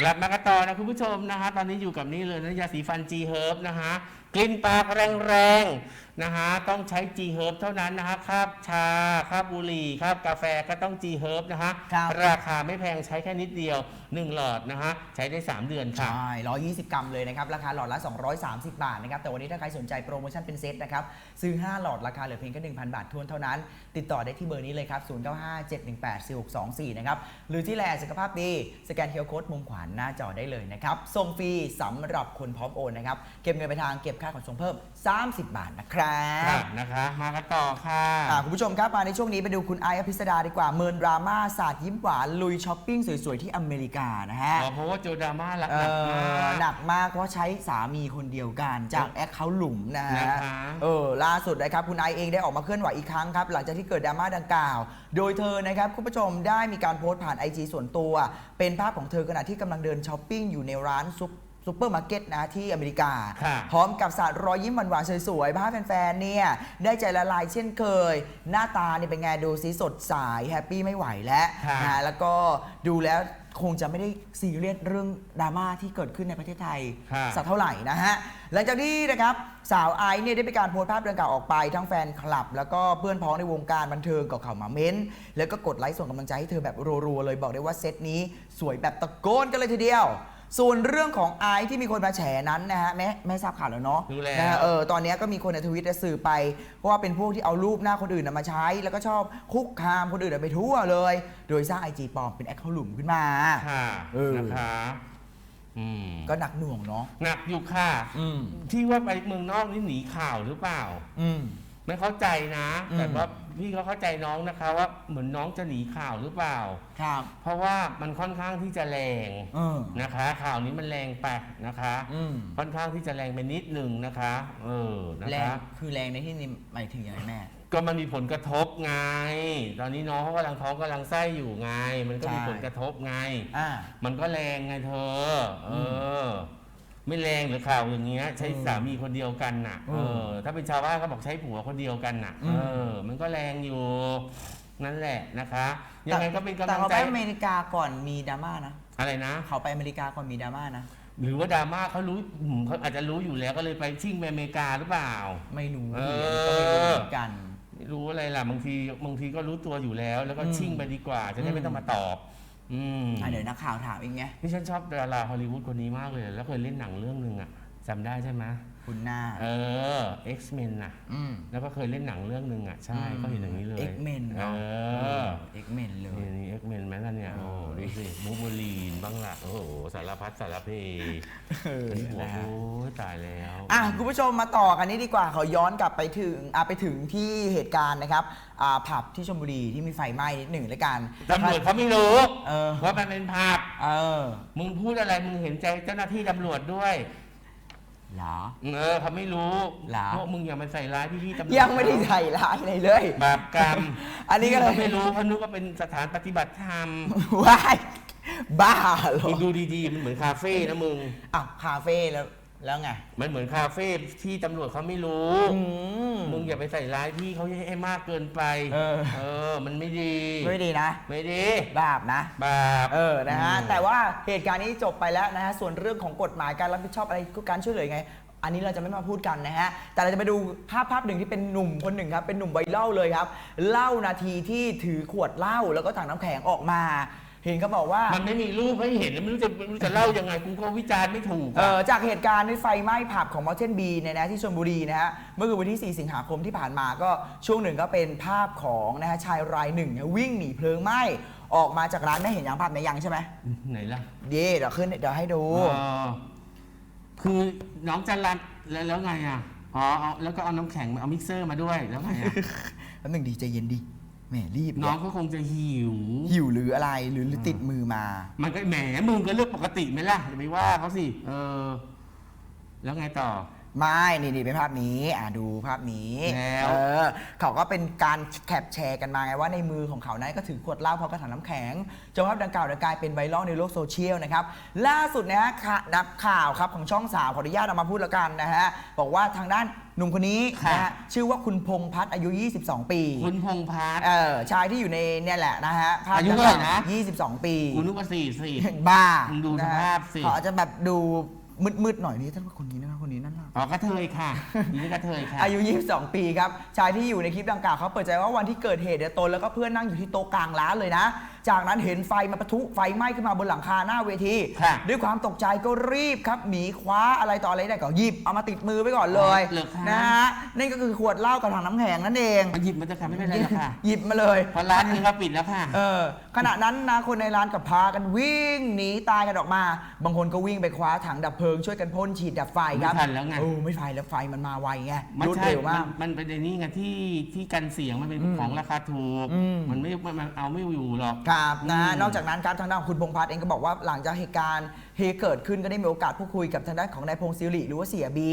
กลับมากันต่อนะคุณผู้ชมนะฮะตอนนี้อยู่กับนี่เลยนะยาสีฟันจีเฮิร์บนะฮะกลิ่นปากแรงๆนะฮะต้องใช้ G Herb เท่านั้นนะฮะคราบชาคราบบุหรี่คราบกาแฟก็ต้อง G Herb นะฮะครับ ราคาไม่แพงใช้แค่นิดเดียว 1 หลอดนะฮะใช้ได้ 3 เดือนค่ะ ใช่120 กรัมเลยนะครับ ราคาหลอดละ 230 บาทนะครับ แต่วันนี้ถ้าใครสนใจโปรโมชั่นเป็นเซตนะครับ ซื้อ 5 หลอดราคาเหลือเพียงแค่1,000 บาททวนเท่านั้น ติดต่อได้ที่เบอร์นี้เลยครับ 0957184624 นะครับ หรือที่แลสุขภาพดี สแกนเคอร์โค้ดมุมขวาหน้าจอได้เลยนะครับ ส่งฟรีสำหรับคนพร้อมโอนนะครับ เก็บเงินไปลายทางเก็บค่าขนส่งเพิ่ม 30 บาทนะครัค่ะบนะคะมากันต่อค่ะอ่าคุณผู้ชมครับมาในช่วงนี้ไปดูคุณไอซ์อภิสดาดีกว่าเมินดราม่าศาสตร์ยิ้มหวานลุยช้อปปิ้งสวยๆที่อเมริกานะฮะ อ๋อเพราะว่าโจดราม่าหลักเอหนักอมากหนักมากเพราะใช้สามีคนเดียวกันจากแอคเขาหลุมนะฮะนะคะเออล่าสุดนะครับคุณไอซ์เองได้ออกมาเคลื่อนไหวอีกครั้งครับ หลังจากที่เกิดดราม่าดังกล่าว โดยเธอนะครับคุณผู้ชมได้มีการโพสต์ผ่าน IG ส่วนตัว เป็นภาพของเธอขณะที่กำลังเดินช้อปปิ้งอยู่ในร้านซุป ซูเปอร์มาร์เก็ตนะที่อเมริกาค่ะพร้อมกับสาดรอยยิ้มหวานๆสวยๆภาพแฟนๆเนี่ยได้ใจละลายเช่นเคย หน้าตาเนี่ยเป็นไงดูสีสดใสแฮปปี้ไม่ไหวแล้วค่ะนะแล้วก็ดูแล้วคงจะไม่ได้ซีเรียสเรื่องดราม่าที่เกิดขึ้นในประเทศไทย ค่ะสักเท่าไหร่นะฮะ หลังจากที่นะครับสาวไอซ์เนี่ยได้มีการโพสต์ภาพดังกล่าวออกไป ทั้งแฟนคลับ แล้วก็เพื่อนพ้องในวงการบันเทิงก็เข้ามาเม้นต์แล้วก็กดไลค์ส่งกำลังใจให้เธอแบบรัวๆเลยบอกได้ว่าเซตนี้สวยแบบตะโกนกันเลยทีเดียว ส่วนเรื่องของไอซ์ที่มีคนมาแฉนั้นนะฮะแม่แม่ทราบข่าวแล้วเนาะรู้แล้ว นะฮะเออตอนนี้ก็มีคนในทวิตสื่อไปเพราะว่าเป็นพวกที่เอารูปหน้าคนอื่นนะมาใช้ แล้วก็ชอบคุกคามคนอื่นไปทั่วเลย โดยสร้างไอจีปลอมเป็นแอคเคาท์หลุมขึ้นมา ค่ะเออ นะคะอืมก็หนักหน่วงเนาะหนักอยู่ค่ะ อืมที่ว่าไปเมืองนอกนี่หนีข่าวหรือเปล่า อืม ไม่เข้าใจนะ อืม แต่ว่าพี่เขาเข้าใจน้องนะคะ ว่าเหมือนน้องจะหนีข่าวหรือเปล่า ครับเพราะว่ามันค่อนข้างที่จะแรงเออนะคะ ข่าวนี้มันแรงไปนะคะ อืมค่อนข้างที่จะแรงไปนิดหนึ่งนะคะ เออนะแรงคะคือแรงในที่นี้หมายถึงยังไงแม่ ก็มันมีผลกระทบไง ตอนนี้น้องเขากำลังท้องกำลังไส้อยู่ไง มันก็มีใช่ ผลกระทบไง อ่า มันก็แรงไงเธอ เออือ ไม่แรงหรือข่าวอย่างเงี้ย ใช้อืมสามีคนเดียวกันน่ะอืเอมอถ้าเป็นชาวบ้านเขาบอกใช้ผัวคนเดียวกันน่ะอืมเออ มันก็แรงอยู่นั่นแหละนะคะยังไงก็เป็นกำแต่ลังเขาใจไปอเมริกาก่อนมีดราม่านะอะไรนะ เขาไปอเมริกาก่อนมีดราม่านะหรือว่าดราม่าเขารู้อืมเขาอาจจะรู้อยู่แล้วก็เลยไปชิ่งไปอเมริกาหรือเปล่า ไม่รู้เออ ก็ไม่รู้เหมือนกัน ไม่รู้อะไรล่ะบางทีบางทีก็รู้ตัวอยู่แล้ว แล้วก็อืมชิ่งไปดีกว่า จะได้อืมไม่ต้องมาตอบ อืมอะเดี๋ยวนักข่าวถามเองไง นี่ฉันชอบดาราฮอลลีวูดคนนี้มากเลย แล้วเคยเล่นหนังเรื่องหนึ่งอะจำได้ใช่ไหม คุณหน้า เออ X-Men น่ะ อืม แล้วก็เคยเล่นหนังเรื่องหนึ่งอะ ใช่ อืมก็เห็นอย่างนี้เลย X-Men เอเนาะอ X-Men เลย นี่นี่ X-Men ไหมล่ะเนี่ยเออโอ้ดูสิมูบูลีนบ้างล่ะ โอ้โห สารพัดสารเพเออนี่หัวนะฮะ โอ้ยตายแล้ว อะคุณผู้ชมมาต่อกันนี้ดีกว่าเขาย้อนกลับไปถึงอะไปถึงที่เหตุการณ์นะครับอ่าผับที่ชลบุรีที่มีไฟไหม้นิดหนึ่งแล้วกัน ตำรวจเขาไม่รู้เออ ว่ามันเป็นผับเออ มึงพูดอะไร มึงเห็นใจเจ้าหน้าที่ตำรวจด้วย เหรอ เออเขาไม่รู้เหรอ พวกมึงอย่ามาใส่ร้ายพี่ๆตำรวจยังไม่ได้ใส่ร้ายอะไรเลย บาปกรรมอันนี้ก็เลยเขาไม่รู้เขานึกว่าเป็นสถานปฏิบัติธรรมว้ายบ้าเหรอมึงดูดีๆ มันเหมือนคาเฟ่นะมึง อ้าวคาเฟ่แล้ว แล้วไงมันเหมือนคาเฟ่ที่ตำรวจเขาไม่รู้ อืม มึงอย่าไปใส่ร้ายพี่เขาให้มากเกินไป เออ เออ มันไม่ดี ไม่ดีนะไม่ดีบาปนะ บาป เออ นะฮะ อืม แต่ว่าเหตุการณ์นี้จบไปแล้วนะฮะ ส่วนเรื่องของกฎหมายการรับผิดชอบอะไรการช่วยเหลือยังไง อันนี้เราจะไม่มาพูดกันนะฮะ แต่เราจะไปดูภาพภาพหนึ่งที่เป็นหนุ่มคนหนึ่งครับ เป็นหนุ่มไวรัลเลยครับ เล่านาทีที่ถือขวดเหล้าแล้วก็ถังน้ำแข็งออกมา เห็นเขาบอกว่า มันไม่มีรูปให้เห็นไม่รู้จะไม่รู้จะเล่ายังไงกูก็วิจารณ์ไม่ถูกเออะอจากเหตุการณ์ที่ไฟไหม้ผับของ Mountain B เนี่ยนะที่ชลบุรีนะฮะเมื่อคืนวันที่ 4 สิงหาคมที่ผ่านมาก็ช่วงหนึ่งก็เป็นภาพของนะฮะชายรายหนึ่งเนี่ยวิ่งหนีเพลิงไหม้ออกมาจากร้านไม่เห็นยังภาพไหนยังใช่ไหมไหนล่ะเย่เดี๋ยวขึ้นเดี๋ยวให้ดู เออคือน้องจะรันแล้วแล้วไงอะอ๋อเอาแล้วก็เอาน้ำแข็งมาเอามิกเซอร์มาด้วยแล้วไงอะแป๊บหนึงดีใจเย็นดิ แหมรีบน้องก็คงจะหิว หิวหรืออะไรหรือหรือติดมือมา มันก็แหมมึงก็เลือกปกติไหมล่ะอย่าไปว่าเขาสิ เออ แล้วไงต่อ ไม่นี่นี่เป็นภาพนี้อ่าดูภาพนี้แล้วเออเขาก็เป็นการแคปแชร์กันมาไงว่าในมือของเขานั้นก็ถือขวดเหล้าพร้อมกระถางน้ำแข็งจนภาพดังกล่าวเนี่ยกลายเป็นไวรัลในโลกโซเชียลนะครับล่าสุดนะฮะค่ะนักข่าวครับของช่องสาวขออนุญาตเอามาพูดแล้วกันนะฮะบอกว่าทางด้านหนุ่มคนนี้ค่ะ นะฮะชื่อว่าคุณพงษ์พัฒน์อายุ 22 ปีคุณพงษ์พัฒน์ เออชายที่อยู่ในเนี่ยแหละนะฮะภพอายุเท่าไหร่นะ 22 ปี คุณนึกว่าสี่สี่บ้ามึงดูนะฮะสภาพสิเขาอาจจะแบบดู มืดๆหน่อยนี่ท่านว่าคนนี้นะครับคนนี้นั่นน่ะ อ๋อกระเทยค่ะนี่กระเทยค่ะ อายุ 22 ปีครับ ชายที่อยู่ในคลิปดังกล่าวเขาเปิดใจว่าวันที่เกิดเหตุเนี่ยตนแล้วก็เพื่อนนั่งอยู่ที่โต๊ะกลางร้านเลยนะจากนั้นเห็นไฟมาปะทุไฟไหม้ขึ้นมาบนหลังคาหน้าเวที ค่ะด้วยความตกใจก็รีบครับหนีคว้าอะไรต่ออะไรได้ก็หยิบเอามาติดมือไว้ก่อนเลยเหรอคะ นะฮะนี่ก็คือขวดเหล้ากับถังน้ำแข็งนั่นเอง มาหยิบมันจะค่ะไม่เป็นไรหรอกค่ะ หยิบมาเลย เพราะร้านนี้ก็ปิดแล้วค่ะ เออขณะนั้นนะคนในร้านกับพากันวิ่งหนีตายกันออกมา บางคนก็วิ่งไปคว้าถังดับเพลิงช่วยกันพ่นฉีดดับไฟครับไม่ทันแล้วไงโอ้ไม่ไฟแล้วไฟมันมาไวไงไม่รวดใช่เร็วมัมานกมันเป็นในนี่ไงที่ที่กันเสียงมันเป็นอืมของราคาถูก อืมมันไม่มันเอาไม่อยู่หรอก ครับนะอืมนอกจากนั้นครับทางด้านของคุณพงษ์พัฒน์เองก็บอกว่าหลังจากเหตุการณ์ เฮเกิดขึ้นก็ได้มีโอกาสพูดคุยกับทางด้านของนายพงศิริหรือว่าเสียบี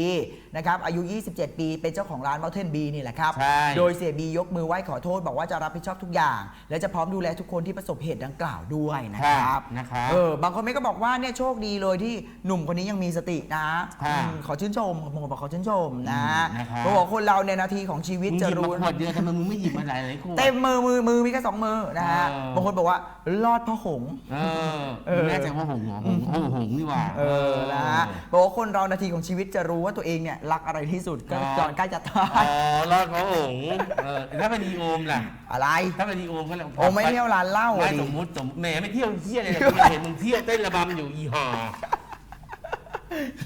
นะครับอายุ 27 ปี เป็นเจ้าของร้าน Mountain Bee นี่แหละครับ ใช่ โดยเสียบียกมือไหว้ขอโทษ บอกว่าจะรับผิดชอบทุกอย่าง และจะพร้อมดูแลทุกคนที่ประสบเหตุดังกล่าวด้วยนะครับนะครับ เออบางคนไม่ก็บอกว่าเนี่ยโชคดีเลยที่หนุ่มคนนี้ยังมีสตินะค่ะอืมขอชื่นชมผมบอกขอชื่นชมนะอืมนะครับ เพราะว่าคนเราในยนาทีของชีวิตมึงหจะยิบรู้มาขวดเดียวทำไมมึงไม่หยิบมาหลายหลายขวด เต็มมือมือมือมีแค่สองมือนะฮะเออ บางคนบอกว่า รอดเพราะหงส์ เออเออ มึงแน่ใจว่าหงส์เหรอหงส์โอ้หงส์นี่หว่า เออนะฮะบอกว่าคนเรานาทีของชีวิตจะรู้ว่าตัวเองเนี่ยรักอะไรที่สุดก็อ๋อก่อนใกล้จะตาอ๋ยอรอดเพราะหงส์เออถ้าเป็นอีโอมล่ะ อะไรถ้าเป็นอีโอมก็แล้วโอไม่เที่ยวร้านเหล้าไม่อะดิ สมมติสมแหมไม่เที่ยวเที่ยวเลยนะกูเห็นมึงเที่ยวเต้นระบำอยู่อีห่า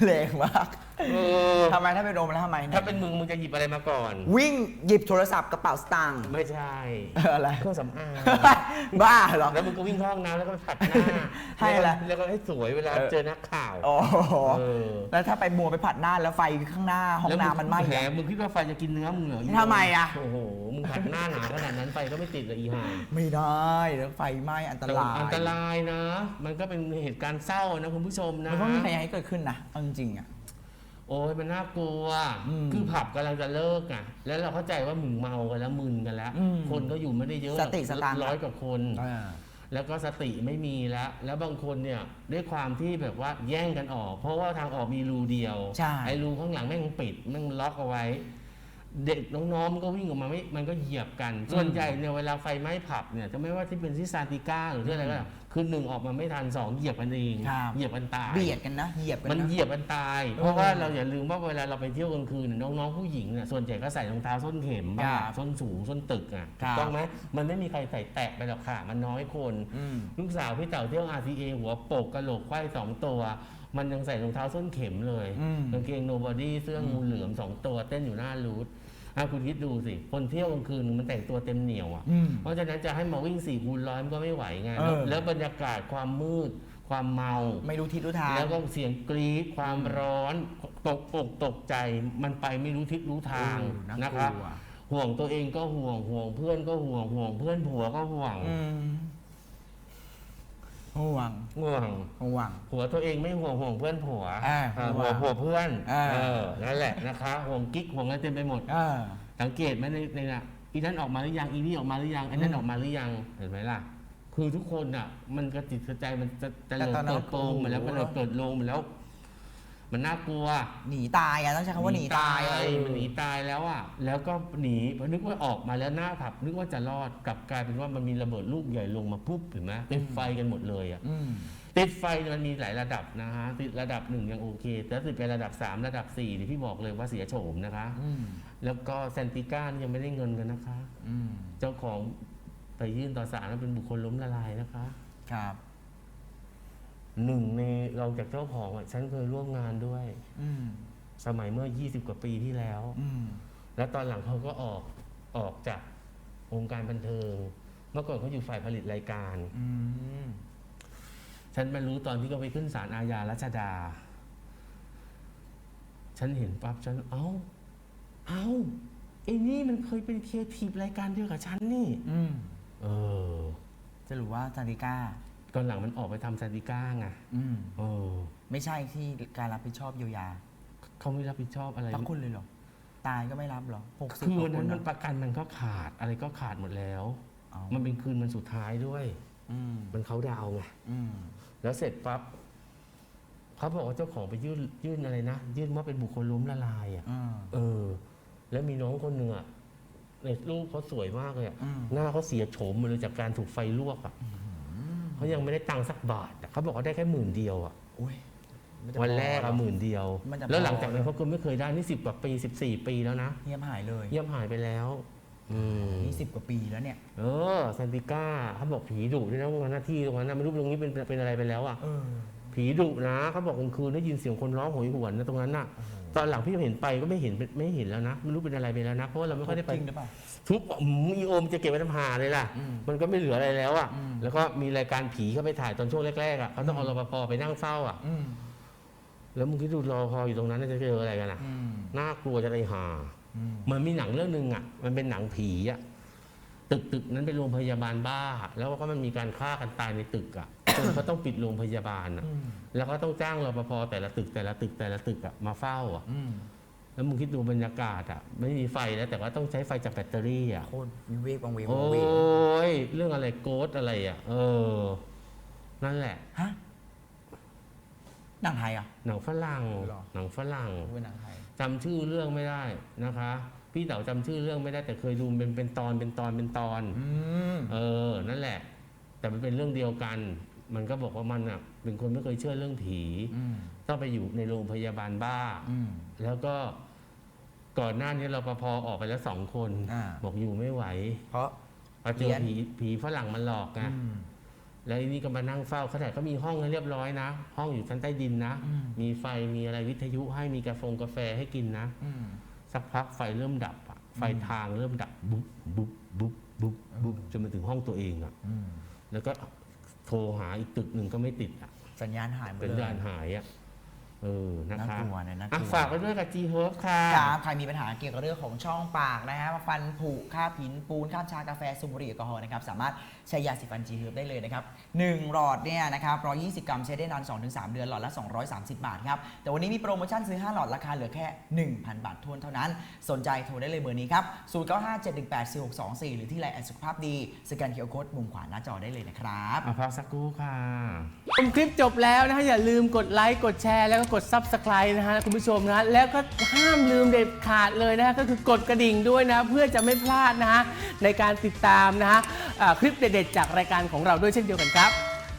แรงมาก เออทำไมถ้าเป็นโอมแล้วทำไมเนี่ยถ้าเป็นมึงมึงจะหยิบอะไรมาก่อน วิ่งหยิบโทรศัพท์กระเป๋าสตางค์ไม่ใช่เอออะไร เครื่องสำอาง บ้าเหรอ แล้วมึงก็วิ่งเข้าห้องน้ำแล้วก็ไปผัดหน้าให้อะไร แล้วก็ให้สวยเวลาเออเจอนักข่าวอ๋อเออแล้วถ้าไปมัวไปผัดหน้าแล้วไฟข้างหน้าห้องน้ำมันไหม้แหมอะ มึงคิดว่าไฟจะกินเนื้อมึงเหรอทำไมอะ โอ้โหมึงผัดหน้าหนาขนาดนั้นไฟก็ไม่ติดเลยอีห่าไม่ได้แล้วไฟไหม้อันตรายอันตรายนะ มันก็เป็นเหตุการณ์เศร้านะคุณผู้ชมนะ มันก็ไม่มีใครอยากให้เกิดขึ้นนะเอาจริงๆอะ โอ้ยมันน่ากลัว อืมคือผับกำลังจะเลิกอะ แล้วเราเข้าใจว่ามึงเมากันแล้วมึนกันแล้ว อืมคนก็อยู่ไม่ได้เยอะสติสตางค์ ร้อยกว่าคนเออแล้วก็สติไม่มีแล้ว แล้วบางคนเนี่ยด้วยความที่แบบว่าแย่งกันออก เพราะว่าทางออกมีรูเดียว ใช่ ไอ้รูข้างหลังแม่งปิดแม่งล็อกเอาไว้ เด็กน้องๆมันก็วิ่งออกมาไม่มันก็เหยียบกัน ส่วนใหญ่เนี่ยเวลาไฟไหม้ผับเนี่ยจะไม่ว่าที่เป็นที่ซานติก้าหรือที่อะไรก็ตามคือหนึ่งออกมาไม่ทันสองเหยียบกันเองครับ เหยียบกันตาย เบียดกันนะเหยียบกันมันนะ เหยียบกันตายเออเพราะว่าเราอย่าลืมว่าเวลาเราไปเที่ยวกลางคืนเนี่ยน้องๆผู้หญิงเนี่ยส่วนใหญ่ก็ใส่รองเท้าส้นเข็มบ้างครับส้นสูงส้นตึกอะครัถูบกต้องไหมมันไม่มีใครใส่แตะไปหรอกค่ะ มันน้อยคน อืม ลูกสาวพี่เต่าเที่ยว RCA หัวโปกกระโหลกไขว้สองตัว มันยังใส่รองเท้าส้นเข็มเลยอืม กางเกงโนบอดี้เสื้องูเหลือมสองตัวเต้นอยู่หน้ารูท อะคุณคิดดูสิ คนเที่ยวกลางคืนมันแต่งตัวเต็มเหนียวอะ อืม เพราะฉะนั้นจะให้มาวิ่งสี่คูณร้อยมันก็ไม่ไหวไงเออ แล้วบรรยากาศความมืด ความเมา ไม่รู้ทิศรู้ทาง แล้วก็เสียงกรี๊ดความร้อน ตกอกตกใจมันไปไม่รู้ทิศรู้ทางเออน่ากลัว นะครับ ห่วงตัวเองก็ห่วงห่วงเพื่อนก็ห่วงห่วงเพื่อนผัวก็ห่วง อืม ห่วงห่วงห่วง ผัวตัวเองไม่ห่วงห่วงเพื่อนผัวอ่าเออห่ห่ววงงผัวเพื่อนอ่า เออนั่นแหละนะคะห่วงกิ๊กห่วงอะไรเต็มไปหมด เออ สังเกตไหมในในน่ะอีนั่นออกมาหรือยังอีนี่ออกมาหรือยังไอ้นั่อืนมออกมาหรือยังเห็นไหมล่ะ คือทุกคนอะ มันกระติดกระใจมันจะจะแต่เริ่ตอนนั้นเติบโตมาแล้วโอ้โหมันเริ่มเติบโตมาแล้ว มันน่ากลัวหนีตายอะต้องใช้คำว่าหนีตายอะมันหนีตายแล้วอะแล้วก็หนีพอนึกว่าออกมาแล้วหน้าผับนึกว่าจะรอดกลับกลายเป็นว่ามันมีระเบิดลูกใหญ่ลงมาปุ๊บเห็นไหมติดไฟกันหมดเลยอะอืม ติดไฟเนี่ยมันมีหลายระดับนะฮะติดระดับหนึ่งยังโอเคแต่ถ้าติดไประดับสามระดับสี่นี่พี่บอกเลยว่าเสียโฉมนะคะ อืม แล้วก็เซนติก้านี่ยังไม่ได้เงินกันนะคะ อืม เจ้าของไปยื่นต่อศาลแล้วเป็นบุคคลล้มละลายนะคะ ครับ หนึ่งในเราจากเจ้าของอะฉันเคยร่วมงานด้วย อืมสมัยเมื่อ 20 กว่าปีที่แล้ว อืมแล้วตอนหลังเขาก็ออกออกจากวงการบันเทิง เมื่อก่อนเขาอยู่ฝ่ายผลิตรายการ อืมฉันมารู้ตอนที่เขาไปขึ้นศาลอาญารัชดา ฉันเห็นปั๊บฉันเอ้า เอ้าไอ้นี่มันเคยเป็นครีเอทีฟรายการเดียวกับฉันนี่ อืมเออ จะรู้ว่าซานติก้า ตอนหลังมันออกไปทำซาติก้าไงอืมเออไม่ใช่ที่การรับผิดชอบเยียวยาเขาไม่รับผิดชอบอะไรพักคุณเลยเหรอ ตายก็ไม่รับเหรอหกสิบคืนกว่านั้นคมันประกันมันก็ขาดอะไรก็ขาดหมดแล้วเอามันเป็นคืนมันสุดท้ายด้วย อืมมันเขาดาวน์ไง อืมแล้วเสร็จปั๊บเขาบอกว่าเจ้าของไปยื่นยื่นอะไรนะ ยื่นว่าเป็นบุคคลล้มละลายอะ อืม เออ แล้วมีน้องคนหนึ่งอะในรูปเขาสวยมากเลยอะ อืม หน้าเขาเสียโฉมหมดเลยจากการถูกไฟลวกอะ เขายังไม่ได้ตังค์สักบาทอะเขาบอกว่าได้แค่หมื่นเดียวอะอุ้ยมัจะวันแรกพอะเหมื่นเดียว มันจะแล้วหลังจากพอนั้นเขาก็ไม่เคยได้นี่สิบกว่าปีสิบสี่ปีแล้วนะเงียบหายเลยเยี่ยมหายไปแล้ว อืม นี่สิบกว่าปีแล้วเนี่ย เออซันติก้าเขาบอกผีดุด้วยนะวันหน้าที่ตรงนั้นนะไม่รู้ตรงนี้เป็นเป็นอะไรไปแล้วอะ เออ ผีดุนะเขาบอกกลางคืนได้ยินเสียงคนร้องโหยหวนนะตรงนั้นน่ะ ตอนหลังพี่เห็นไปก็ไม่เห็นไม่เห็นแล้วนะไม่รู้เป็นอะไรไปแล้วนะเพราะว่าเราไม่ค่อยได้ไปจริงหรือเปล่าทุบอืมอีโอมจะเก็บไว้ทำหาเลยล่ะ อืมมันก็ไม่เหลืออะไรแล้วอะ อืม แล้วก็มีรายการผีเข้าไปถ่ายตอนช่วงแรกๆอะเขาต้องเอารปภไปนั่งเฝ้าอะ อืมแล้วมึงคิดดูรอพออยู่ตรงนั้นน่าจะเจออะไรกันอะ อืมน่ากลัวจะได้หาอืมเหมือนมีหนังเรื่องหนึ่งอะ มันเป็นหนังผีอะ ตึกตึกนั้นเป็นโรงพยาบาลบ้า แล้วก็มันมีการฆ่ากันตายในตึกอะ จนเขาต้องปิดโรงพยาบาลอะอืมแล้วก็ต้องจ้างรปภแต่ละตึกแต่ละตึกแต่ละตึกอะมาเฝ้าอะอืมแล้วมึงคิดดูบรรยากาศอะ ไม่มีไฟแล้วแต่ว่าต้องใช้ไฟจากแบตเตอรี่อะโคตรวิเวกวังเวงโอวังเวง้ยเรื่องอะไรโกดอะไรอะ เออ นั่นแหละฮะหนังไทยอะ หนังฝรั่งหรอ หนังฝรั่งเป็นหนังไทยจำชื่อเรื่องไม่ได้นะคะ พี่เต๋าจำชื่อเรื่องไม่ได้แต่เคยดูเป็นเป็นตอนเป็นตอนเป็นตอน อืม เออ นั่นแหละ แต่มันเป็นเรื่องเดียวกัน มันก็บอกว่ามันอะเป็นคนไม่เคยเชื่อเรื่องผี อืมต้องไปอยู่ในโรงพยาบาลบ้า อืม แล้วก็ก่อนหน้านี้รปภออกไปแล้วสองคน อ่า บอกอยู่ไม่ไหวเพราะ พอเจอเพี้ยน ผีผีฝรั่งมันหลอกไงอืม แล้วไอ้นี่ก็มานั่งเฝ้าขนาดเขามีห้องให้เรียบร้อยนะ ห้องอยู่ชั้นใต้ดินนะ อืม มีไฟมีอะไรวิทยุให้มีกาแฟกาแฟให้กินนะ อืม สักพักไฟเริ่มดับอะไฟทางเริ่มดับบุ๊บบุ๊บบุ๊บบุ๊บบุ๊บจนมาถึงห้องตัวเองอะอืม แล้วก็ โทรหาอีกตึกหนึ่งก็ไม่ติดอะสัญญาณหายหมดเป็นเลยดานหายอะ เออนะน่าคะกลัวนะน่ากอะลัวฝากไว้ด้วยกับ G Herb ค่ะ ครับใครมีปัญหาเกี่ยวกับเรื่องของช่องปากนะฮะฟันผุคราบหินปูนคราบชากาแฟสูบบุหรี่แอลกอฮอล์นะครับ สามารถใช้ยาสีฟันจีเฮิร์บได้เลยนะครับหนึ่งหลอดเนี่ยนะครับ120 กรัมใช้ได้นาน 2-3 เดือนหลอดละ 230 บาทครับ แต่วันนี้มีโปรโมชั่นซื้อ 5 หลอดราคาเหลือแค่ 1,000 บาททวนเท่านั้น สนใจโทรได้เลยเบอร์นี้ครับ0957184624 หรือที่ไลน์แอดสุขภาพดีสแกนเคอร์โค้ดมุมขวาหน้าจอได้เลยนะครับ อะพักสักครู่ค่ะ ชมคลิปจบแล้วนะฮะอย่าลืมกดไลค์ กดแชร์ แล้วก็กด Subscribe นะฮะคุณผู้ชมนะ แล้วก็ห้ามลืมเด็ดขาดเลยนะฮะก็คือกดกระดิ่งด้วยนะ เพื่อจะไม่พลาดนะฮะในการติดตามนะฮะะคลิปเด็ดๆจากรายการของเราด้วยเช่นเดียวกันครับ